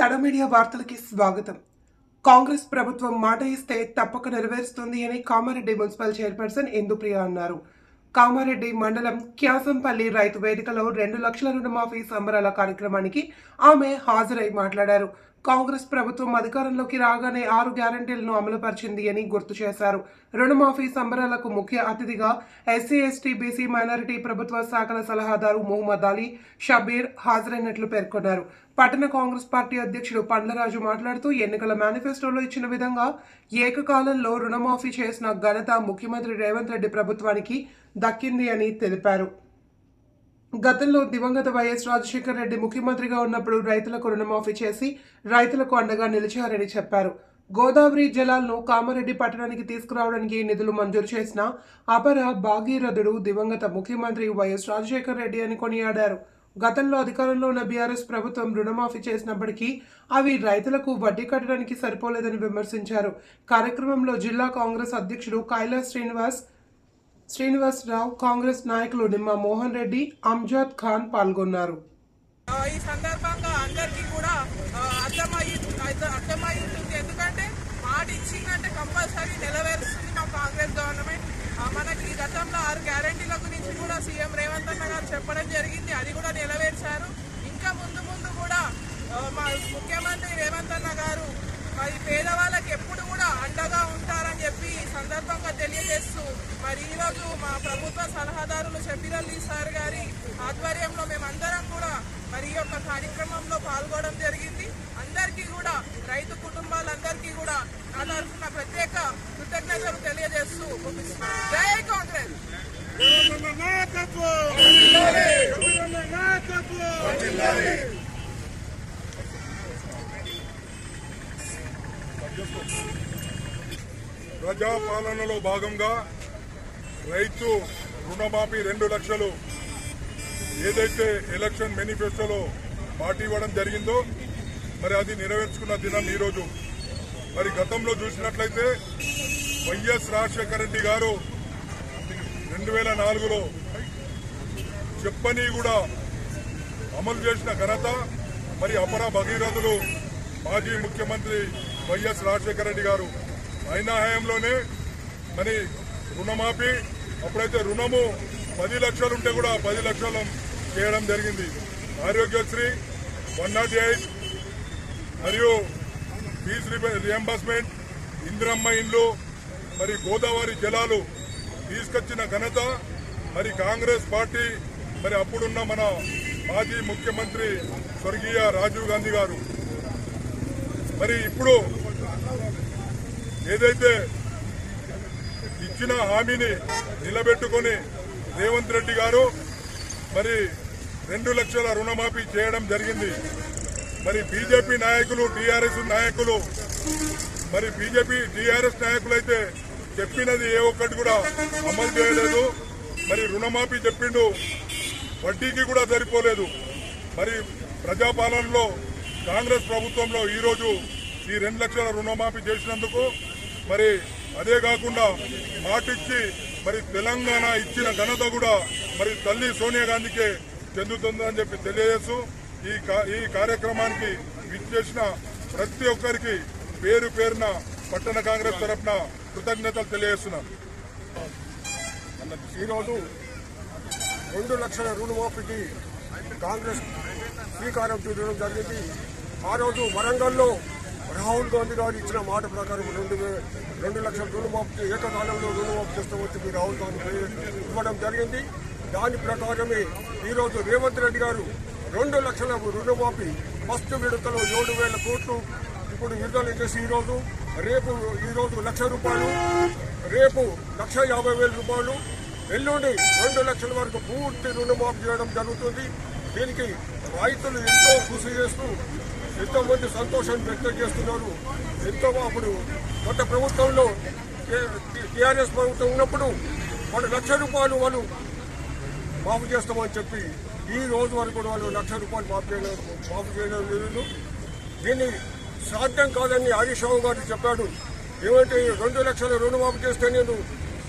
తడ media వార్తలకి స్వాగతం. కాంగ్రెస్ ప్రభుత్వం మాట ఇస్తే తప్పక నెరవేరుస్తుంది అని కామారెడ్డి మున్సిపల్ చైర్పర్సన్ ఇందుప్రియ అన్నారు. కామారెడ్డి మండలం క్యాసంపల్లి రైతు వేదికలో రెండు లక్షల రుణమాఫీ సంబరాల కార్యక్రమానికి ఆమె హాజరై మాట్లాడారు. కాంగ్రెస్ ప్రభుత్వం అధికారంలోకి రాగానే ఆరు గ్యారంటీలను అమలుపరిచింది అని గుర్తు చేశారు. రుణమాఫీ సంబరాలకు ముఖ్య అతిథిగా ఎస్సీ ఎస్టీ బీసీ మైనారిటీ ప్రభుత్వ శాఖల సలహాదారు మొహమ్మద్ అలీ షబీర్ హాజరైనట్లు పేర్కొన్నారు. పట్టణ కాంగ్రెస్ పార్టీ అధ్యక్షుడు పండ్లరాజు మాట్లాడుతూ ఎన్నికల మేనిఫెస్టోలో ఇచ్చిన విధంగా ఏకకాలంలో రుణమాఫీ చేసిన ఘనత ముఖ్యమంత్రి రేవంత్ రెడ్డి ప్రభుత్వానికి దక్కింది అని తెలిపారు. గతంలో దివంగత వైఎస్ రాజశేఖర రెడ్డి ముఖ్యమంత్రిగా ఉన్నప్పుడు రైతులకు రుణమాఫీ చేసి రైతులకు అండగా నిలిచారని చెప్పారు. గోదావరి జలాలను కామారెడ్డి పట్టణానికి తీసుకురావడానికి నిధులు మంజూరు చేసిన అపర భాగీరథుడు దివంగత ముఖ్యమంత్రి వైఎస్ రాజశేఖర రెడ్డి అని కొనియాడారు. గతంలో అధికారంలో ఉన్న బీఆర్ఎస్ ప్రభుత్వం రుణమాఫీ చేసినప్పటికీ అవి రైతులకు వడ్డీ కట్టడానికి సరిపోలేదని విమర్శించారు. కార్యక్రమంలో జిల్లా కాంగ్రెస్ అధ్యక్షుడు కైలాస్ శ్రీనివాస్ శ్రీనివాసరావు కాంగ్రెస్ నాయకులు నిమ్మ మోహన్ రెడ్డి అంజాద్ ఖాన్ పాల్గొన్నారు. ఈ సందర్భంగా అందరికీ కూడా అర్థమయ్యి అర్థ- అర్థమయ్యి ఉంటుంది ఎందుకంటే మాట ఇచ్చిందంటే కంపల్సరీ నెరవేరుస్తుంది మా కాంగ్రెస్ గవర్నమెంట్. మనకి గతంలో ఆరు గ్యారంటీల గురించి కూడా సీఎం రేవంత్ అన్న గారు చెప్పడం జరిగింది. అది కూడా నెరవేర్చారు. ఇంకా ముందు ముందు కూడా మా ముఖ్యమంత్రి రేవంత్ అన్న గారు మరి పేదవాళ్ళకి ఎప్పుడు కూడా అండగా ఉంటారని చెప్పి ఈ సందర్భంగా తెలియజేస్తూ మరి ఈరోజు మా ప్రభుత్వ సలహాదారులు షబీర్ అలీ సార్ గారి ఆధ్వర్యంలో మేమందరం కూడా మరి ఈ యొక్క కార్యక్రమంలో పాల్గొనడం జరిగింది. అందరికీ కూడా రైతు కుటుంబాలందరికీ కూడా నా తరఫున ప్రత్యేక కృతజ్ఞతలు తెలియజేస్తూ జై కాంగ్రెస్! ప్రజాపాలనలో భాగంగా రైతు రుణమాఫీ రెండు లక్షలు. ఏదైతే ఎలక్షన్ మేనిఫెస్టోలో పార్టీ ఇవ్వడం జరిగిందో మరి అది నెరవేర్చుకున్న దినం ఈరోజు. మరి గతంలో చూసినట్లయితే వైఎస్ రాజశేఖర రెడ్డి గారు రెండు వేల నాలుగులో చెప్పని కూడా అమలు చేసిన ఘనత మరి అపర భగీరథులు మాజీ ముఖ్యమంత్రి వైఎస్ రాజశేఖర రెడ్డి గారు. ఆయన హయాంలోనే మరి రుణమాఫీ అప్పుడైతే రుణము పది లక్షలు ఉంటే కూడా పది లక్షలు చేయడం జరిగింది. ఆరోగ్యశ్రీ వన్ నాట్ ఎయిట్ మరియు ఫీజు రియంబర్స్మెంట్ ఇందిరమ్మ ఇండ్లు మరి గోదావరి జలాలు తీసుకొచ్చిన ఘనత మరి కాంగ్రెస్ పార్టీ మరి అప్పుడున్న మన మాజీ ముఖ్యమంత్రి స్వర్గీయ రాజీవ్ గాంధీ గారు. మరి ఇప్పుడు ఏదైతే ఇచ్చిన హామీని నిలబెట్టుకొని రేవంత్ రెడ్డి గారు మరి రెండు లక్షల రుణమాఫీ చేయడం జరిగింది. మరి బీజేపీ నాయకులు టీఆర్ఎస్ నాయకులు మరి బీజేపీ టీఆర్ఎస్ నాయకులు అయితే చెప్పినది ఏ ఒక్కటి కూడా అమలు చేయలేదు. మరి రుణమాఫీ చెప్పిండు వడ్డీకి కూడా సరిపోలేదు. మరి ప్రజాపాలనలో కాంగ్రెస్ ప్రభుత్వంలో ఈరోజు ఈ రెండు లక్షల రుణమాఫీ చేసినందుకు మరి అదే కాకుండా మాటిచ్చి మరి తెలంగాణ ఇచ్చిన ఘనత కూడా మరి తల్లి సోనియా గాంధీకే చెందుతుందని చెప్పి తెలియజేస్తూ ఈ కా- ఈ కార్యక్రమానికి విచ్చేసిన ప్రతి ఒక్కరికి పేరు పేరున పట్టణ కాంగ్రెస్ తరఫున కృతజ్ఞతలు తెలియజేస్తున్నాను. ఈరోజు రెండు లక్షల రుణమాఫీకి కాంగ్రెస్ శ్రీకారం చుట్టడం జరిగింది. ఆ రోజు వరంగల్లో రాహుల్ గాంధీ గారు ఇచ్చిన మాట ప్రకారం రెండు రెండు లక్షల రుణమాఫీ ఏకకాలంలో రుణమాఫీ చేస్తామని చెప్పి రాహుల్ గాంధీ ఇవ్వడం జరిగింది. దాని ప్రకారమే ఈరోజు రేవంత్ రెడ్డి గారు రెండు లక్షల రుణమాఫీ ఫస్ట్ విడతలో ఏడు వేల కోట్లు ఇప్పుడు విడుదల చేసి ఈరోజు రేపు ఈరోజు లక్ష రూపాయలు రేపు లక్ష యాభై వేల రూపాయలు ఎల్లుండి రెండు లక్షల వరకు పూర్తి రుణమాఫీ చేయడం జరుగుతుంది. దీనికి రైతులు ఎంతో కృషి చేస్తూ ఎంతోమంది సంతోషాన్ని వ్యక్తం చేస్తున్నారు. ఎంతో అప్పుడు గత ప్రభుత్వంలో టీఆర్ఎస్ ప్రభుత్వం ఉన్నప్పుడు వాళ్ళు లక్ష రూపాయలు వాళ్ళు మాఫీ చేస్తామని చెప్పి ఈ రోజు వరకు కూడా వాళ్ళు లక్ష రూపాయలు మాఫీ చేయడం మాఫీ చేయడం లేదు దీన్ని సాధ్యం కాదని హరీష్ రావు గారు చెప్పాడు. ఏమంటే రెండు లక్షల రుణమాఫీ చేస్తే నేను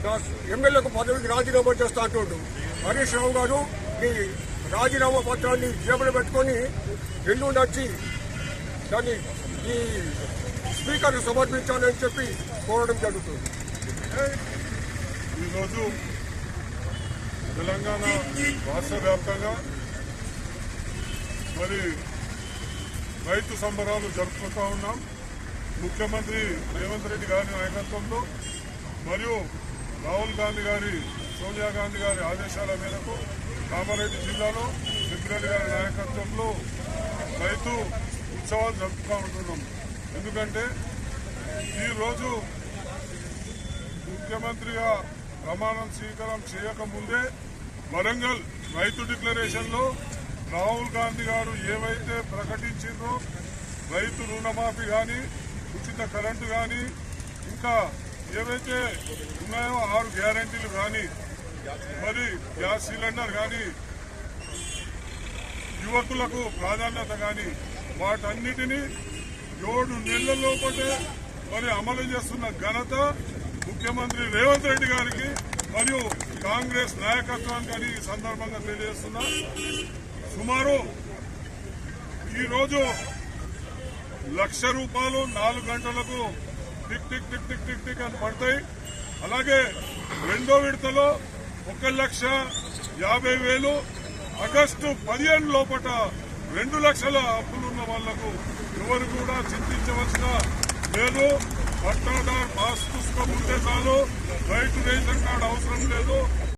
నా ఎమ్మెల్యేకు పదవికి రాజీనామా చేస్తా అంటుండు. హరీష్ రావు గారు ఈ రాజీనామా పత్రాన్ని జేబులో పెట్టుకొని ఎల్లుండి వచ్చి దాన్ని ఈ స్పీకర్ సమర్పించాలని చెప్పి కోరడం జరుగుతుంది. ఈరోజు తెలంగాణ రాష్ట్ర వ్యాప్తంగా మరి రైతు సంబరాలు జరుపుకుంటా ఉన్నాం. ముఖ్యమంత్రి రేవంత్ రెడ్డి గారి నాయకత్వంలో మరియు రాహుల్ గాంధీ గారి సోనియా గాంధీ గారి ఆదేశాల మేరకు కామారెడ్డి జిల్లాలో సిద్ధిరెడ్డి గారి నాయకత్వంలో రైతు ఉత్సవాలు జరుపుతూ ఉంటున్నాం. ఎందుకంటే ఈరోజు ముఖ్యమంత్రిగా ప్రమాణం స్వీకారం చేయకముందే వరంగల్ రైతు డిక్లరేషన్లో రాహుల్ గాంధీ గారు ఏవైతే ప్రకటించిందో రైతు రుణమాఫీ కానీ ఉచిత కరెంటు కానీ ఇంకా ఏవైతే ఉన్నాయో ఆరు గ్యారంటీలు కానీ మరి గ్యాస్ సిలిండర్ కానీ యువకులకు ప్రాధాన్యత కానీ వాటన్నిటినీ ఏడు నెలల లోపటే మరి అమలు చేస్తున్న ఘనత ముఖ్యమంత్రి రేవంత్ రెడ్డి గారికి మరియు కాంగ్రెస్ నాయకత్వానికి అని ఈ సందర్భంగా తెలియజేస్తున్నా. సుమారు ఈరోజు లక్ష రూపాయలు నాలుగు గంటలకు tick tick tick tick tick tick అని పడతాయి. అలాగే రెండో విడతలో ఒక లక్ష యాభై వేలు ఆగస్టు పదిహేను లోపట రెండు లక్షల అప్పులున్న వాళ్ళకు ఎవరు కూడా చింతించవలసిన లేదు. పట్టాదార్ పాస్ పుస్తకం ఉంటే చాలు. రైతు రేషన్ కార్డు అవసరం లేదు.